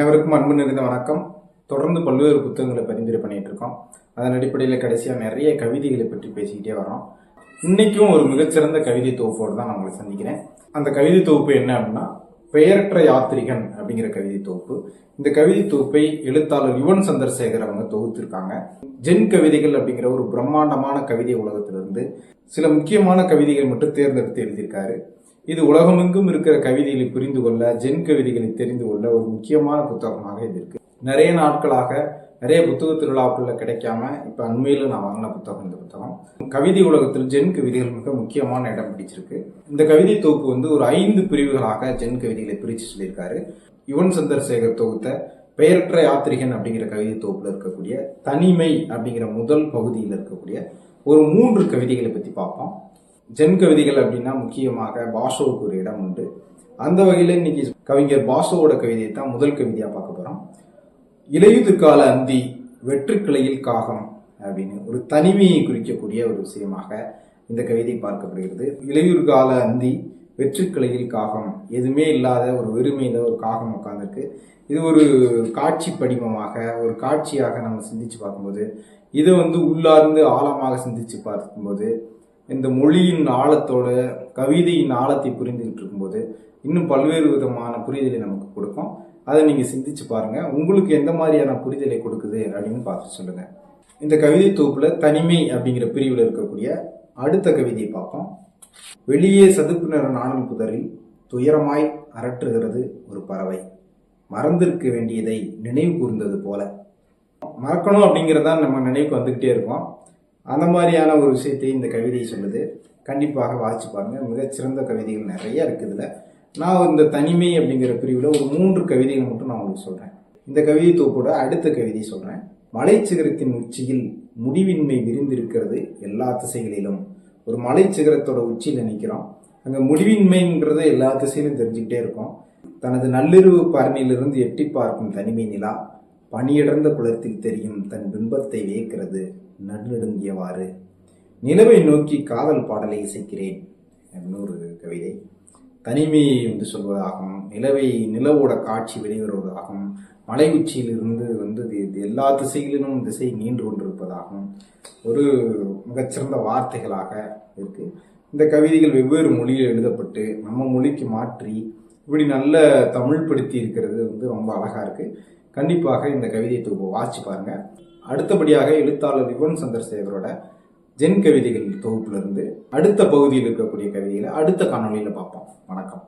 அனைவருக்கும் அன்பு நிறைந்த வணக்கம். தொடர்ந்து பல்வேறு புத்தகங்களை பரிந்துரை பண்ணிட்டு இருக்கோம் அதன் அடிப்படையில் கடைசியாக நிறைய கவிதைகளை பற்றி பேசிக்கிட்டே வரோம். இன்றைக்கும் ஒரு மிகச்சிறந்த கவிதை தொகுப்போடு தான் நான் உங்களை சந்திக்கிறேன். அந்த கவிதை தொகுப்பு என்ன அப்படின்னா பெயரற்ற யாத்ரிகன் அப்படிங்கிற கவிதை தொகுப்பு. இந்த கவிதை தொகுப்பை எழுத்தாளர் யுவன் சந்திரசேகர் அவங்க தொகுத்திருக்காங்க. ஜென் கவிதைகள் அப்படிங்கிற ஒரு பிரம்மாண்டமான கவிதை உலகத்திலிருந்து சில முக்கியமான கவிதைகள் மட்டும் தேர்ந்தெடுத்து எழுதியிருக்காரு. இது உலகமெங்கும் இருக்கிற கவிதைகளை புரிந்து கொள்ள ஜென் கவிதைகளை தெரிந்து கொள்ள ஒரு முக்கியமான புத்தகமாக இது இருக்கு. நிறைய நாட்களாக நிறைய புத்தக திருவிழாக்களில் கிடைக்காம இப்போ அண்மையில் நான் வாங்கின புத்தகம் இந்த புத்தகம். கவிதை உலகத்தில் ஜென் கவிதைகள் மிக முக்கியமான இடம் பிடிச்சிருக்கு. இந்த கவிதை தொகுப்பு வந்து ஒரு ஐந்து பிரிவுகளாக ஜென் கவிதைகளை பிரித்து சொல்லியிருக்காரு. யுவன் சந்திரசேகர் தொகுத்த பெயரற்ற யாத்திரிகன் அப்படிங்கிற கவிதை தொகுப்பில் இருக்கக்கூடிய தனிமை அப்படிங்கிற முதல் பகுதியில் இருக்கக்கூடிய ஒரு மூன்று கவிதைகளை பற்றி பார்ப்போம். ஜென் கவிதைகள் அப்படின்னா முக்கியமாக பாஷோவுக்கு ஒரு இடம் உண்டு. அந்த வகையில் இன்னைக்கு கவிஞர் பாஷோவோட கவிதையை தான் முதல் கவிதையாக பார்க்க போகிறோம் இலையுது கால அந்தி வெற்றுக்கிளையில் காகம் அப்படின்னு ஒரு தனிமையை குறிக்கக்கூடிய ஒரு விஷயமாக இந்த கவிதை பார்க்கப்படுகிறது. இலையுர்கால அந்தி வெற்றுக்கிளையில் காகம் எதுவுமே இல்லாத ஒரு வெறுமையில் ஒரு காகம் உட்காந்துருக்கு இது ஒரு காட்சி படிமமாக ஒரு காட்சியாக நம்ம சிந்திச்சு பார்க்கும்போது இதை வந்து உள்ளார்ந்து ஆழமாக சிந்திச்சு பார்க்கும்போது இந்த மொழியின் ஆழத்தோட கவிதையின் ஆழத்தை புரிந்துகிட்டு இருக்கும்போது இன்னும் பல்வேறு விதமான புரிதலை நமக்கு கொடுக்கும். அதை நீங்கள் சிந்திச்சு பாருங்கள் உங்களுக்கு எந்த மாதிரியான புரிதலை கொடுக்குது அப்படின்னு பார்த்து சொல்லுங்கள் இந்த கவிதை தொகுப்பில் தனிமை அப்படிங்கிற பிரிவில் இருக்கக்கூடிய அடுத்த கவிதையை பார்ப்போம். வெளியே சதுப்பு நிற நாணல் புதரில் துயரமாய் அரற்றுகிறது ஒரு பறவை. மறந்திருக்க வேண்டியதை நினைவு கூர்ந்தது போல. மறக்கணும் அப்படிங்கிறதான் நம்ம நினைவுக்கு வந்துக்கிட்டே இருக்கோம். அந்த மாதிரியான ஒரு விஷயத்தை இந்த கவிதை சொல்லுது. கண்டிப்பாக வாசிச்சு பாருங்கள் மிகச்சிறந்த கவிதைகள் நிறைய இருக்குதுல நான் இந்த தனிமை அப்படிங்கிற பிரிவில் ஒரு மூன்று கவிதைகள் மட்டும் நான் உங்களுக்கு சொல்கிறேன் இந்த கவிதை தொகுப்போட அடுத்த கவிதை சொல்கிறேன் மலைச்சிகரத்தின் உச்சியில் முடிவின்மை விரிந்திருக்கிறது எல்லா திசைகளிலும். ஒரு மலை சிகரத்தோட உச்சியில் நிற்கிறோம் அங்கே முடிவின்மைங்கிறத எல்லா திசையிலும் தெரிஞ்சுக்கிட்டே இருக்கும். தனது நள்ளிரவு பரணியிலிருந்து எட்டி பார்க்கும் தனிமை நிலா. பனியடர்ந்த குளத்தில் தெரியும் தன் பிம்பத்தை வியக்கிறது நடுநடுங்கியவாறு. நிலவை நோக்கி காதல் பாடலை இசைக்கிறேன். இன்னொரு கவிதை. தனிமையை வந்து சொல்வதாகவும் நிலவை நிலவோட காட்சி வெளிவருவதாகவும் மலை உச்சியிலிருந்து வந்து இது- எல்லா திசைகளிலும் திசை நீண்டு கொண்டிருப்பதாகவும் ஒரு மிகச்சிறந்த வார்த்தைகளாக இருக்கு. இந்த கவிதைகள் வெவ்வேறு மொழியில் எழுதப்பட்டு நம்ம மொழிக்கு மாற்றி இப்படி நல்ல தமிழ் படுத்தி இருக்கிறது வந்து ரொம்ப அழகா இருக்கு. கண்டிப்பாக இந்த கவிதை தொகுப்பு வாசிச்சு பாருங்க. அடுத்தபடியாக எழுத்தாளர் யுவன் சந்திரசேகரோட ஜென் கவிதைகள் தொகுப்புல இருந்து அடுத்த பகுதியில் இருக்கக்கூடிய கவிதைகளை அடுத்த காணொலியில் பார்ப்போம். வணக்கம்.